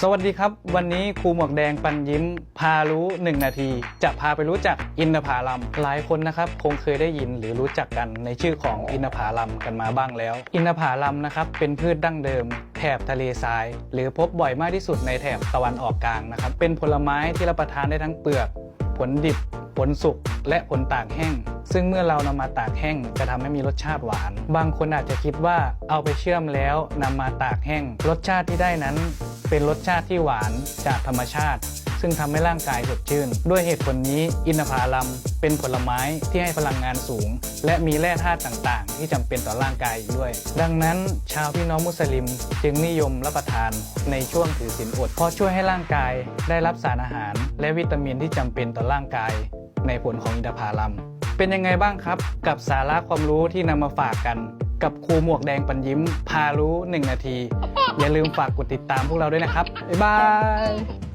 สวัสดีครับ วันนี้ครูหมวกแดงปันยิ้ม พารู้ 1 นาที จะพาไปรู้จักอินทผลัมหลายคนนะครับคงเคยได้ยินหรือรู้จักกันในชื่อของอินทผลัมกันมาบ้างแล้ว อินทผลัมนะครับเป็นพืชดั้งเดิม แถบทะเลทราย หรือพบบ่อยมากที่สุดในแถบตะวันออกกลางนะครับเป็นผลไม้ที่รับประทานได้ทั้งเปลือก ผลดิบ ผลสุก และผลตากแห้ง ซึ่งเมื่อเรานำมาตากแห้งจะทำให้มีรสชาติหวาน บางคนอาจจะคิดว่าเอาไปเชื่อมแล้วนำมาตากแห้ง รสชาติที่ได้นั้น เป็นรสชาติที่หวานจากธรรมชาติ ซึ่งทำให้ร่างกายสดชื่น ด้วยเหตุผลนี้อินทผลัมเป็นผลไม้ที่ให้พลังงานสูง และมีแร่ธาตุต่างๆ ที่จำเป็นต่อร่างกายอีกด้วย ดังนั้นชาวพี่น้องมุสลิมจึงนิยมรับประทานในช่วงถือศีลอด เพราะช่วยให้ร่างกายได้รับสารอาหาร และวิตามินที่จำเป็นต่อร่างกาย ในผลของอินทผลัม เป็นยังไงบ้างครับ กับสาระความรู้ที่นำมาฝากกัน กับครูหมวกแดงปัญยิ้ม พารู้ 1 นาที อย่าลืมฝากกดติดตามพวกเราด้วยนะครับ บ๊ายบาย